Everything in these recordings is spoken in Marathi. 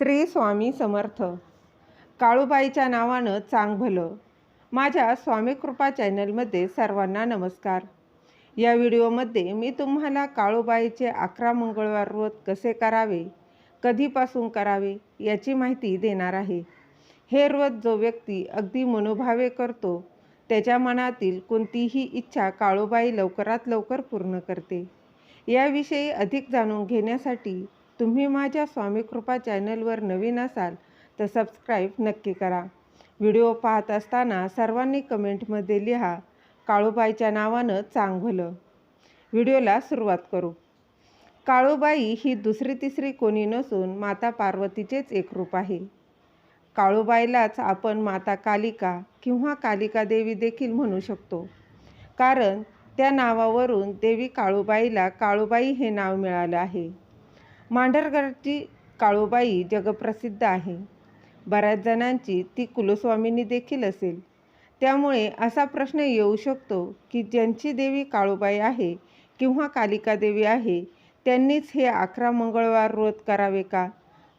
श्री स्वामी समर्थ. काळूबाईच्या नावानं चांग भलं. माझ्या स्वामी कृपा चॅनलमध्ये सर्वांना नमस्कार. या व्हिडिओमध्ये मी तुम्हाला काळूबाईचे अकरा मंगळवार व्रत कसे करावे कधीपासून करावे याची माहिती देणार आहे. हे व्रत जो व्यक्ती अगदी मनोभावे करतो त्याच्या मनातील कोणतीही इच्छा काळूबाई लवकरात लवकर पूर्ण करते. याविषयी अधिक जाणून घेण्यासाठी तुम्ही माझ्या स्वामी कृपा चॅनलवर नवीन असाल तर सबस्क्राईब नक्की करा. व्हिडिओ पाहत असताना सर्वांनी कमेंटमध्ये लिहा काळूबाईच्या नावानं चांगलं. व्हिडिओला सुरुवात करू. काळूबाई ही दुसरी तिसरी कोणी नसून माता पार्वतीचेच एक रूप आहे. काळूबाईलाच आपण माता कालिका किंवा कालिका देवी देखील म्हणू शकतो. कारण त्या नावावरून देवी काळूबाईला काळूबाई हे नाव मिळालं आहे. मांढरगडची काळूबाई जगप्रसिद्ध आहे. बऱ्याच जणांची ती कुलस्वामिनी देखील असेल. त्यामुळे असा प्रश्न येऊ शकतो की ज्यांची देवी काळूबाई आहे किंवा कालिका देवी आहे त्यांनीच हे अकरा मंगळवार व्रत करावे का?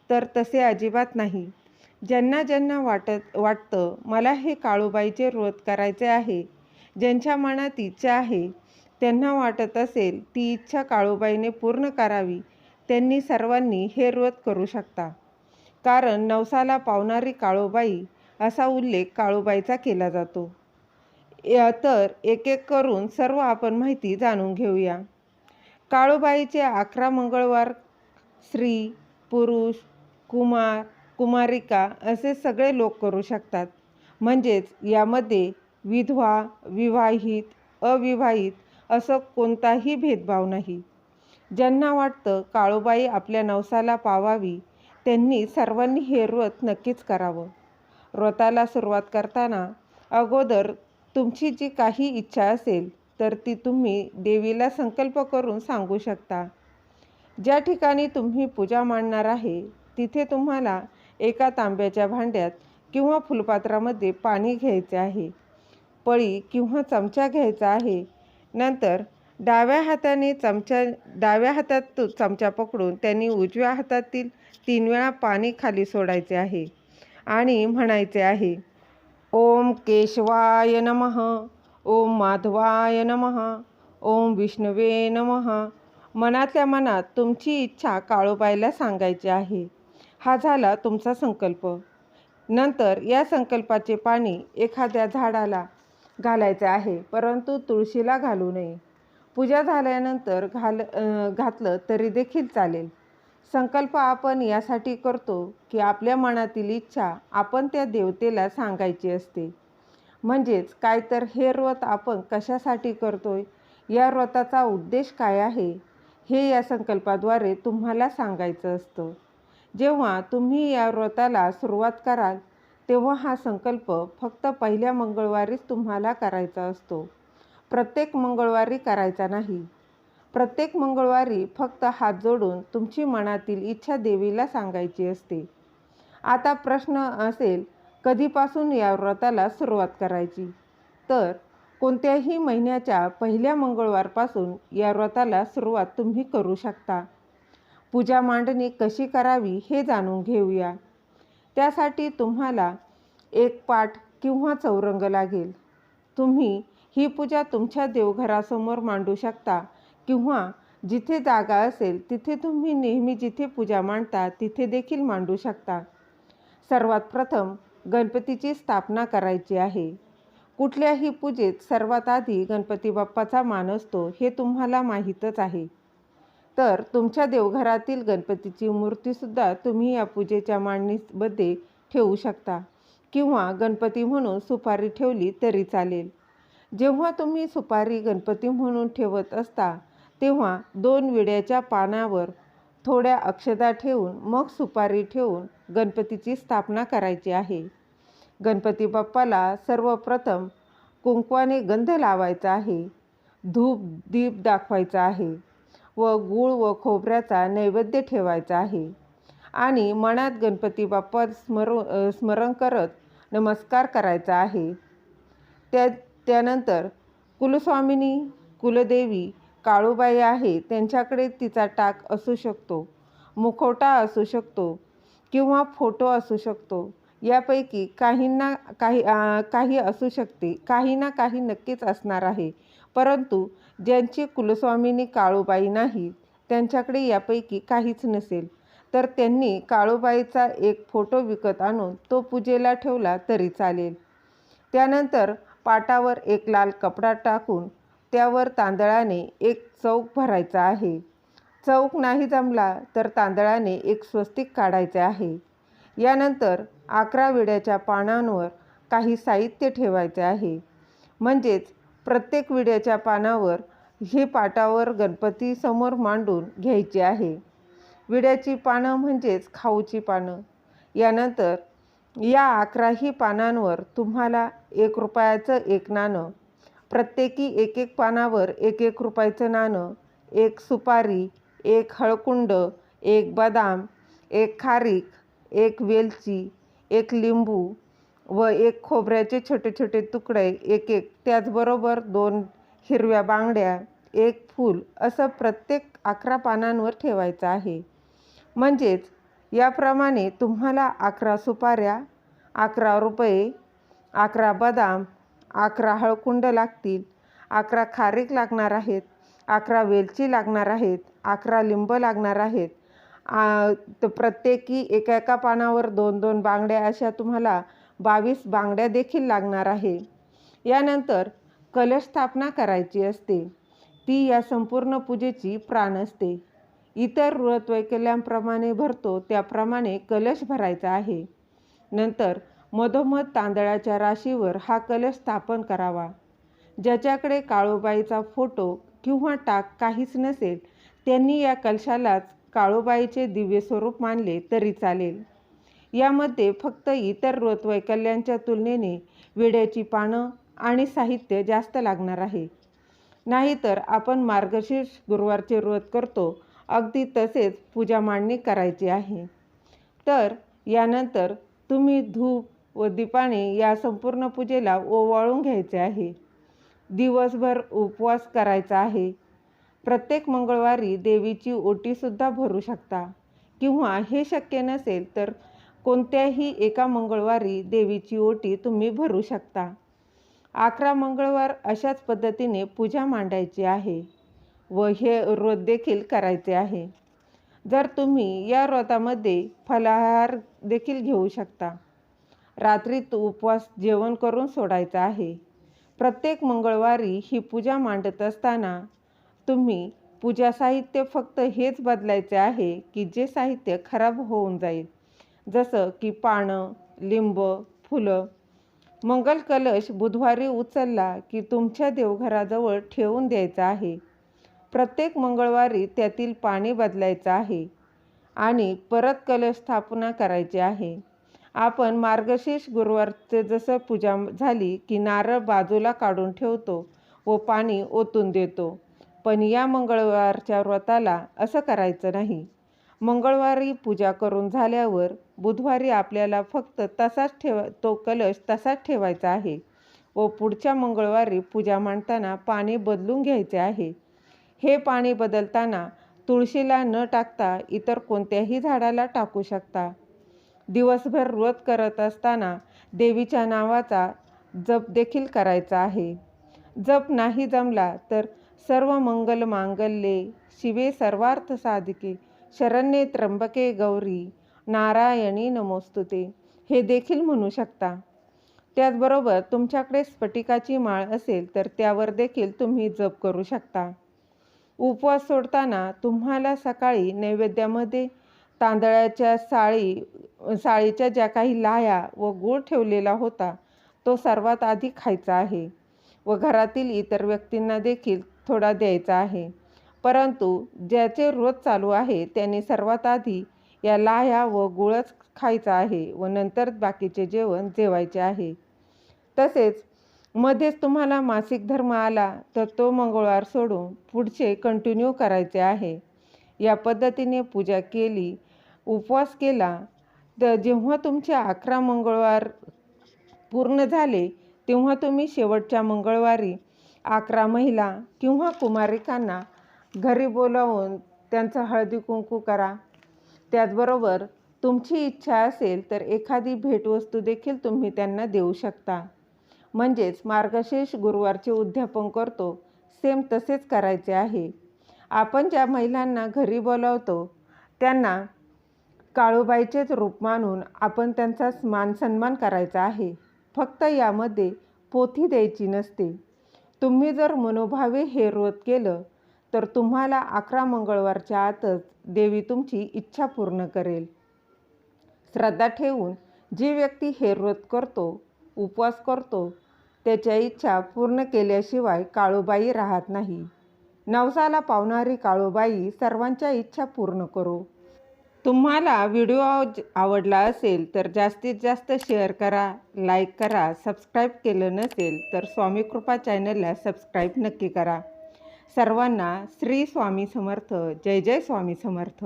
तर तसे अजिबात नाही. ज्यांना ज्यांना वाटत वाटतं मला हे काळूबाईचे व्रत करायचे आहे ज्यांच्या मनात इच्छा आहे त्यांना वाटत असेल ती इच्छा काळूबाईने पूर्ण करावी त्यांनी सर्वांनी हे व्रत करू शकता. कारण नवसाला पावणारी काळोबाई असा उल्लेख काळोबाईचा केला जातो. या तर एक एक करून सर्व आपण माहिती जाणून घेऊया. काळोबाईचे अकरा मंगळवार स्त्री पुरुष कुमार कुमारिका असे सगळे लोक करू शकतात. म्हणजेच यामध्ये विधवा विवाहित अविवाहित असं कोणताही भेदभाव नाही. ज्यांना वाटतं काळूबाई आपल्या नवसाला पावावी त्यांनी सर्वांनी हे व्रत नक्कीच करावं. व्रताला सुरुवात करताना अगोदर तुमची जी काही इच्छा असेल तर ती तुम्ही देवीला संकल्प करून सांगू शकता. ज्या ठिकाणी तुम्ही पूजा मांडणार आहे तिथे तुम्हाला एका तांब्याच्या भांड्यात किंवा फुलपात्रामध्ये पाणी घ्यायचे आहे. पळी किंवा चमचा घ्यायचा आहे. नंतर डाव्या हाताने चमचा डाव्या हातात तो चमचा पकडून त्यांनी उजव्या हातातील तीन वेळा पाणी खाली सोडायचे आहे आणि म्हणायचे आहे ओम केशवाय नम ओम माधवाय नम ओम विष्णवे नम. मनातल्या मनात तुमची इच्छा काळोबाईला सांगायची आहे. हा झाला तुमचा संकल्प. नंतर या संकल्पाचे पाणी एखाद्या झाडाला घालायचे आहे परंतु तुळशीला घालू नये. पूजा झाल्यानंतर घाल घातलं तरी देखील चालेल. संकल्प आपण यासाठी करतो की आपल्या मनातील इच्छा आपण त्या देवतेला सांगायची असते. म्हणजेच काय तर हे व्रत आपण कशासाठी करतोय या व्रताचा उद्देश काय आहे हे या संकल्पाद्वारे तुम्हाला सांगायचं असतं. जेव्हा तुम्ही या व्रताला सुरुवात कराल तेव्हा हा संकल्प फक्त पहिल्या मंगळवारीच तुम्हाला करायचा असतो. प्रत्येक मंगळवारी करायचा नाही. प्रत्येक मंगळवारी फक्त हात जोडून तुमची मनातील इच्छा देवीला सांगायची असते. आता प्रश्न असेल कधीपासून या व्रताला सुरुवात करायची? तर कोणत्याही महिन्याच्या पहिल्या मंगळवारपासून या व्रताला सुरुवात तुम्ही करू शकता. पूजा मांडणी कशी करावी हे जाणून घेऊया. त्यासाठी तुम्हाला एक पाठ किंवा चौरंग लागेल. तुम्ही ही पूजा तुमच्या देवघरासमोर मांडू शकता किंवा जिथे जागा असेल तिथे तुम्ही नेहमी जिथे पूजा मांडता तिथे देखील मांडू शकता. सर्वात प्रथम गणपतीची स्थापना करायची आहे. कुठल्याही पूजेत सर्वात आधी गणपती बाप्पाचा मान असतो हे तुम्हाला माहीतच आहे. तर तुमच्या देवघरातील गणपतीची मूर्तीसुद्धा तुम्ही या पूजेच्या मांडणीमध्ये ठेवू शकता किंवा गणपती म्हणून सुपारी ठेवली तरी चालेल. जेव्हा तुम्ही सुपारी गणपती म्हणून ठेवत असता तेव्हा दोन विड्याच्या पानावर थोड्या अक्षदा ठेवून मग सुपारी ठेवून गणपतीची स्थापना करायची आहे. गणपती बाप्पाला सर्वप्रथम कुंकवाने गंध लावायचा आहे धूप दीप दाखवायचा आहे व गूळ व खोबऱ्याचा नैवेद्य ठेवायचा आहे. आणि मनात गणपती बाप्पा स्मर स्मरण करत नमस्कार करायचा आहे. त्या त्यानंतर कुलस्वामिनी कुलदेवी काळूबाई आहे त्यांच्याकडे तिचा टाक असू शकतो मुखवटा असू शकतो किंवा फोटो असू शकतो. यापैकी काहींना काही काही असू शकते काही ना काही नक्कीच असणार आहे. परंतु ज्यांची कुलस्वामिनी काळूबाई नाही त्यांच्याकडे यापैकी काहीच नसेल. तर त्यांनी काळूबाईचा एक फोटो विकत आणून तो पूजेला ठेवला तरी चालेल. त्यानंतर पाटावर एक लाल कपडा टाकून त्यावर तांदळाने एक चौक भरायचा आहे. चौक नाही जमला तर तांदळाने एक स्वस्तिक काढायचे आहे. यानंतर अकरा विड्याच्या पानांवर काही साहित्य ठेवायचे आहे. म्हणजेच प्रत्येक विड्याच्या पानावर हे पाटावर गणपती समोर मांडून घ्यायचे आहे. विड्याची पानं म्हणजेच खाऊची पानं. यानंतर या अकराही पानांवर तुम्हाला एक रुपयाचं एक नाणं प्रत्येकी एक एक पानावर एक एक रुपयाचं नाणं एक सुपारी एक हळकुंड एक बदाम एक खारीक एक वेलची एक लिंबू व एक खोबऱ्याचे छोटे छोटे तुकडे एक एक त्याचबरोबर दोन हिरव्या बांगड्या एक फूल असं प्रत्येक अकरा पानांवर ठेवायचं आहे. म्हणजेच याप्रमाणे तुम्हाला अकरा सुपाऱ्या अकरा रुपये अकरा बदाम अकरा हळकुंड लागतील अकरा खारीक लागणार आहेत अकरा वेलची लागणार आहेत अकरा लिंब लागणार आहेत. तर प्रत्येकी एका एका पानावर दोन दोन बांगड्या अशा तुम्हाला बावीस बांगड्या देखील लागणार आहे. यानंतर कलश स्थापना करायची असते. ती या संपूर्ण पूजेची प्राण असते. इतर व्रतवैकल्यांप्रमाणे भरतो त्याप्रमाणे कलश भरायचा आहे. नंतर मधोमध तांदळाच्या राशीवर हा कलश स्थापन करावा. ज्याच्याकडे काळोबाईचा फोटो किंवा टाक काहीच नसेल त्यांनी या कलशालाच काळोबाईचे दिव्य स्वरूप मानले तरी चालेल. यामध्ये फक्त इतर व्रतवैकल्यांच्या तुलनेने विड्याची पानं आणि साहित्य जास्त लागणार आहे. नाहीतर आपण मार्गशीर्ष गुरुवारचे व्रत करतो अगदी तसेच पूजा मांडणी करायची आहे. तर यानंतर तुम्ही धूप व दीपाने या संपूर्ण पूजेला ओवाळून घ्यायचे आहे. दिवसभर उपवास करायचा आहे. प्रत्येक मंगळवारी देवीची ओटीसुद्धा भरू शकता. किंवा हे शक्य नसेल तर कोणत्याही एका मंगळवारी देवीची ओटी तुम्ही भरू शकता. अकरा मंगळवार अशाच पद्धतीने पूजा मांडायची आहे. व हे व्रत देखील करायचे आहे. जर तुम्ही या व्रतामध्ये फलाहार देखील घेऊ शकता. रात्रीत उपवास जेवण करून सोडायचा आहे. प्रत्येक मंगळवारी ही पूजा मांडत असताना तुम्ही पूजा साहित्य फक्त हेच बदलायचे आहे की जे साहित्य खराब होऊन जाईल. जसं की पानं लिंब फुलं. मंगल कलश बुधवारी उचलला की तुमच्या देवघराजवळ ठेवून द्यायचा आहे. प्रत्येक मंगळवारी त्यातील पाणी बदलायचं आहे आणि परत कलश स्थापना करायची आहे. आपण मार्गशीर्ष गुरुवारचे जसं पूजा झाली की नारळ बाजूला काढून ठेवतो व पाणी ओतून देतो. पण या मंगळवारच्या व्रताला असं करायचं नाही. मंगळवारी पूजा करून झाल्यावर बुधवारी आपल्याला फक्त तसाच ठेवा तो कलश तसाच ठेवायचा आहे व पुढच्या मंगळवारी पूजा मांडताना पाणी बदलून घ्यायचे आहे. हे पाणी बदलताना तुळशीला न टाकता इतर कोणत्याही झाडाला टाकू शकता. दिवसभर व्रत करत असताना देवीच्या नावाचा जप देखील करायचा आहे. जप नाही जमला तर सर्व मंगल मांगल्ये शिवे सर्वार्थ साधिके शरण्ये त्र्यंबके गौरी नारायणी नमोस्तुते हे देखील म्हणू शकता. त्याचबरोबर तुमच्याकडे स्फटिकाची माळ असेल तर त्यावर देखील तुम्ही जप करू शकता. उपवास सोडताना तुम्हाला सकाळी नैवेद्यामध्ये तांदळाच्या साळी साळीच्या ज्या काही लाया व गूळ ठेवलेला होता तो सर्वात आधी खायचा आहे व घरातील इतर व्यक्तींना देखील थोडा द्यायचा आहे. परंतु ज्याचे रोज चालू आहे त्यांनी सर्वात आधी या लाह्या व गुळच खायचा आहे व नंतर बाकीचे जेवण जेवायचे आहे. तसेच मध्येच तुम्हाला मासिक धर्म आला तर तो मंगळवार सोडून पुढचे कंटिन्यू करायचे आहे. या पद्धतीने पूजा केली उपवास केला. तर जेव्हा तुमचे अकरा मंगळवार पूर्ण झाले तेव्हा तुम्ही शेवटच्या मंगळवारी अकरा महिला किंवा कुमारिकांना घरी बोलावून त्यांचं हळदी कुंकू करा. त्याचबरोबर तुमची इच्छा असेल तर एखादी भेटवस्तू देखील तुम्ही त्यांना देऊ शकता. म्हणजेच मार्गशीर्ष गुरुवारचे उद्यापन करतो. सेम तसेच करायचे आहे. आपण ज्या महिलांना घरी बोलावतो त्यांना काळूबाईचेच रूप मानून आपण त्यांचा मान सन्मान करायचा आहे. फक्त यामध्ये पोथी द्यायची नसते. तुम्ही जर मनोभावे हे व्रत केलं तर तुम्हाला अकरा मंगळवारच्या आतच देवी तुमची इच्छा पूर्ण करेल. श्रद्धा ठेवून जी व्यक्ती हे व्रत करतो उपवास करतो त्याच्या इच्छा पूर्ण केल्याशिवाय काळूबाई राहत नाही. नवसाला पावणारी काळूबाई सर्वांच्या इच्छा पूर्ण करो. तुम्हाला व्हिडिओ आवडला असेल तर जास्तीत जास्त शेअर करा लाईक करा सबस्क्राईब केलं नसेल तर स्वामी कृपा चॅनलला सबस्क्राईब नक्की करा. सर्वांना श्री स्वामी समर्थ जय जय स्वामी समर्थ.